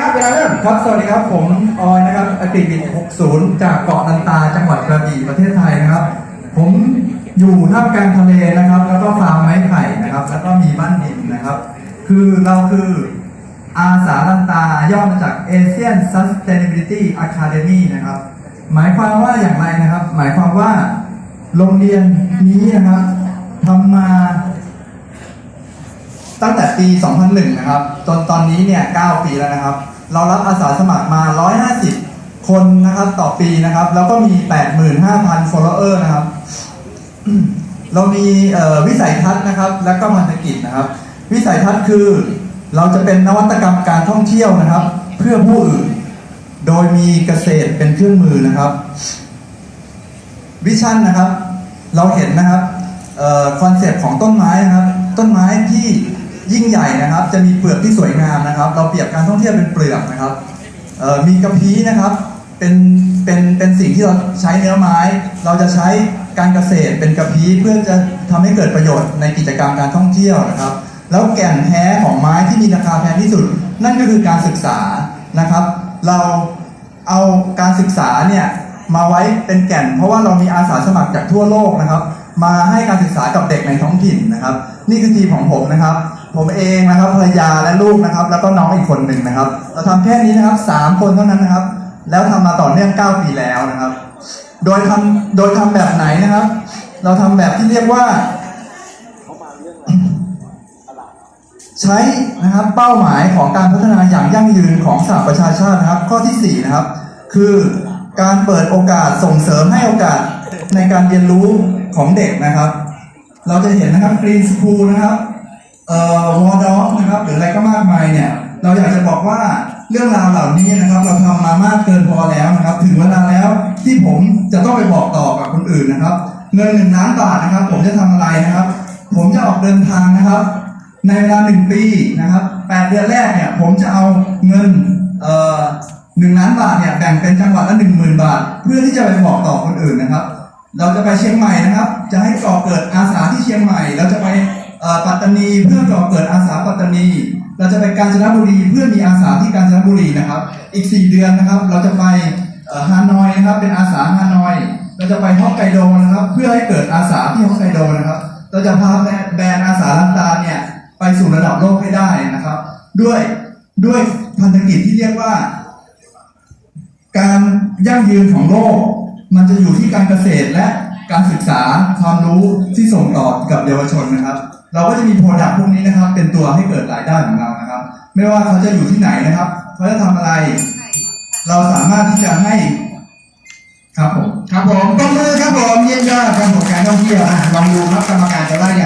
ครับเวลาเริ่มครับ สวัสดีครับ ผมออยนะครับอติบิด60 จากเกาะลันตา จังหวัดกระบี่ ประเทศไทยนะครับ ผมอยู่ท่ามกลางทะเลนะครับ แล้วก็ฟาร์มไม้ไผ่นะครับ แล้วก็มีบ้านดินนะครับ คือเราคืออาสาลันตา ย่อมาจาก Asian Sustainability Academy นะครับ หมายความว่าอย่างไรนะครับ หมายความว่าโรงเรียนนี้นะครับทำมา ตั้งแต่ปี 2001 นะครับจนตอนนี้เนี่ย 9 ปีแล้วนะครับ เรารับอาสาสมัครมา 150 คนนะครับต่อปีนะครับ แล้วก็มี 85,000 follower นะครับ เรามีวิสัยทัศน์นะครับ และก็พันธกิจนะครับ วิสัยทัศน์คือเราจะเป็นนวัตกรรมการท่องเที่ยวนะครับ เพื่อผู้อื่น โดยมีเกษตรเป็นเครื่องมือนะครับ วิชั่นนะครับ เราเห็นนะครับคอนเซปต์ของต้นไม้นะครับ ต้นไม้ที่ ยิ่งใหญ่นะครับ จะมีเปลือกที่สวยงามนะครับ เราเปรียบการท่องเที่ยวเป็นเปลือกนะครับมีกระพี้นะครับเป็นเป็นเป็นสิ่งที่เราใช้เนื้อไม้ เราจะใช้การเกษตรเป็นกระพี้เพื่อจะทำให้เกิดประโยชน์ในกิจกรรมการท่องเที่ยวนะครับ แล้วแก่นแท้ของไม้ที่มีราคาแพงที่สุด นั่นก็คือการศึกษานะครับ เราเอาการศึกษาเนี่ยมาไว้เป็นแก่น เพราะว่าเรามีอาสาสมัครจากทั่วโลกนะครับ มาให้การศึกษากับเด็กในท้องถิ่นนะครับ นี่คือทีมของผมนะครับ ผมเองนะครับภรรยาและลูกนะครับ แล้วก็น้องอีกคนหนึ่งนะครับ เราทำแค่นี้นะครับสามคนเท่านั้นนะครับ แล้วทำมาต่อเนื่อง9ปีแล้วนะครับ โดยทำโดยทำแบบไหนนะครับ เราทำแบบที่เรียกว่าใช้นะครับเป้าหมายของการพัฒนาอย่างยั่งยืนของสหประชาชาตินะครับ ข้อที่ 4 นะครับ คือการเปิดโอกาสส่งเสริมให้โอกาสในการเรียนรู้ของเด็กนะครับ เราจะเห็นนะครับ Green School นะครับ เอ่อ Wall Dog นะครับหรืออะไรก็มากมายเนี่ยเราอยากจะบอกว่าเรื่องราวเหล่านี้นะครับ เราทำมามากเกินพอแล้วนะครับ ถึงเวลาแล้วที่ผมจะต้องไปบอกต่อกับคนอื่นนะครับ เงินหนึ่งล้านบาทนะครับ ผมจะทำอะไรนะครับ ผมจะออกเดินทางนะครับ ในเวลาหนึ่งปีนะครับแปดเดือนแรกเนี่ย ผมจะเอาเงินเอ่อหนึ่งล้านบาทเนี่ยแบ่งเป็นจังหวัดละหนึ่งหมื่นบาท เพื่อที่จะไปบอกต่อคนอื่นนะครับ เราจะไปเชียงใหม่นะครับ จะให้ก่อเกิดอาสาที่เชียงใหม่เราจะไป ปัตตานีเพื่อก่อเกิดอาสาปัตตานี เราจะไปกาญจนบุรีเพื่อมีอาสาที่กาญจนบุรีนะครับ อีก 4 เดือนนะครับ เราจะไปฮานอยนะครับเป็นอาสาฮานอย เราจะไปฮอกไกโดนะครับ เพื่อให้เกิดอาสาที่ฮอกไกโดนะครับ เราจะพาแบรนด์แบรนด์อาสาลันตาเนี่ยไปสู่ระดับโลกให้ได้นะครับ ด้วยด้วยพันธกิจที่เรียกว่า การยั่งยืนของโลก มันจะอยู่ที่การเกษตรและการศึกษาความรู้ที่ส่งต่อกับเยาวชนนะครับ เราก็จะมีโปรดักต์พวกนี้นะครับ เป็นตัวให้เกิดรายได้ของเรานะครับ ไม่ว่าเขาจะอยู่ที่ไหนนะครับเขาจะทำอะไร เราสามารถที่จะให้ ครับผมครับผมปรบมือครับผมเยี่ยมยอดครับผมการท่องเที่ยวอะลองดูครับกรรมการจะว่าอย่าง